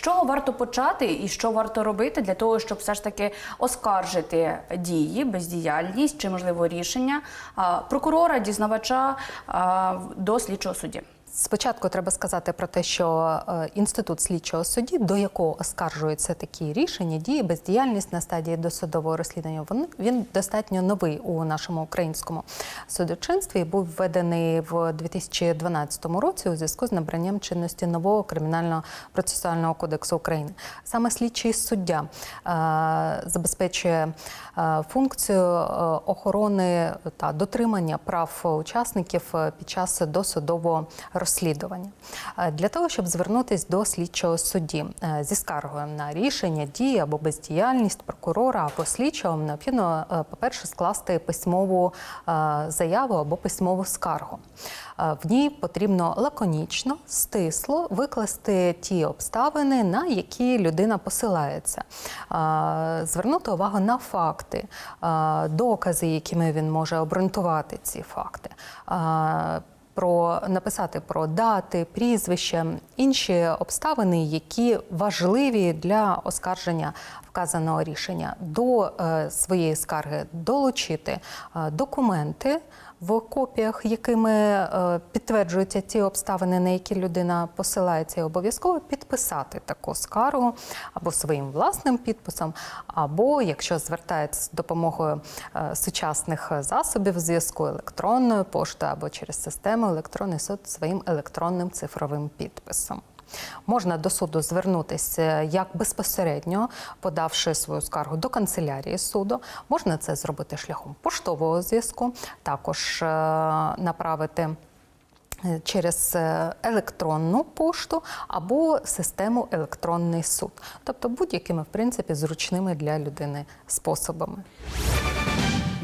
З чого варто почати і що варто робити для того, щоб все ж таки оскаржити дії, бездіяльність чи можливо рішення прокурора, дізнавача до слідчого судді? Спочатку треба сказати про те, що е, інститут слідчого судді, до якого оскаржуються такі рішення, дії, бездіяльність на стадії досудового розслідування, він, достатньо новий у нашому українському судочинстві і був введений в 2012 році у зв'язку з набранням чинності нового кримінального процесуального кодексу України. Саме слідчий суддя е, забезпечує е, функцію охорони та дотримання прав учасників під час досудового розслідування Е, для того, щоб звернутися до слідчого судді е, зі скаргою на рішення, дії або бездіяльність прокурора або слідчого, необхідно, е, по-перше, скласти письмову заяву або письмову скаргу. В ній потрібно лаконічно, стисло викласти ті обставини, на які людина посилається, звернути увагу на факти, докази, якими він може обґрунтувати ці факти. Про написати про дати, прізвища, інші обставини, які важливі для оскарження вказаного рішення, до е, своєї скарги долучити е, документи. В копіях, якими е, підтверджуються ті обставини, на які людина посилається, і обов'язково підписати таку скаргу або своїм власним підписом, або якщо звертається з допомогою сучасних засобів зв'язку електронною поштою або через систему електронний суд своїм електронним цифровим підписом. Можна до суду звернутися як безпосередньо, подавши свою скаргу до канцелярії суду. Можна це зробити шляхом поштового зв'язку, також е, направити. е, Через е, електронну пошту або систему електронний суд, тобто будь-якими в принципі зручними для людини способами.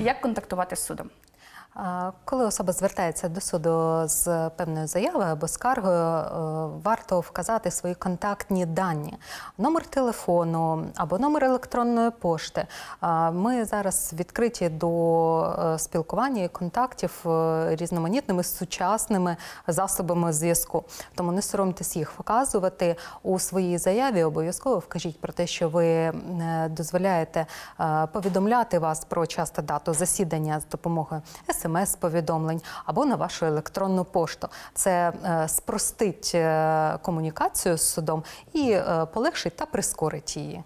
Як контактувати з судом? Коли особа звертається до суду з певною заявою або скаргою, е, варто вказати свої контактні дані, номер телефону або номер електронної пошти. Ми зараз відкриті до е, спілкування і контактів е, різноманітними сучасними засобами зв'язку. Тому не соромтесь їх вказувати у своїй заяві. Обов'язково вкажіть про те, що ви дозволяєте повідомляти вас про час та дату засідання з допомогою смс-повідомлень або на вашу електронну пошту. Це е, спростить е, комунікацію з судом і е, полегшить та прискорить її.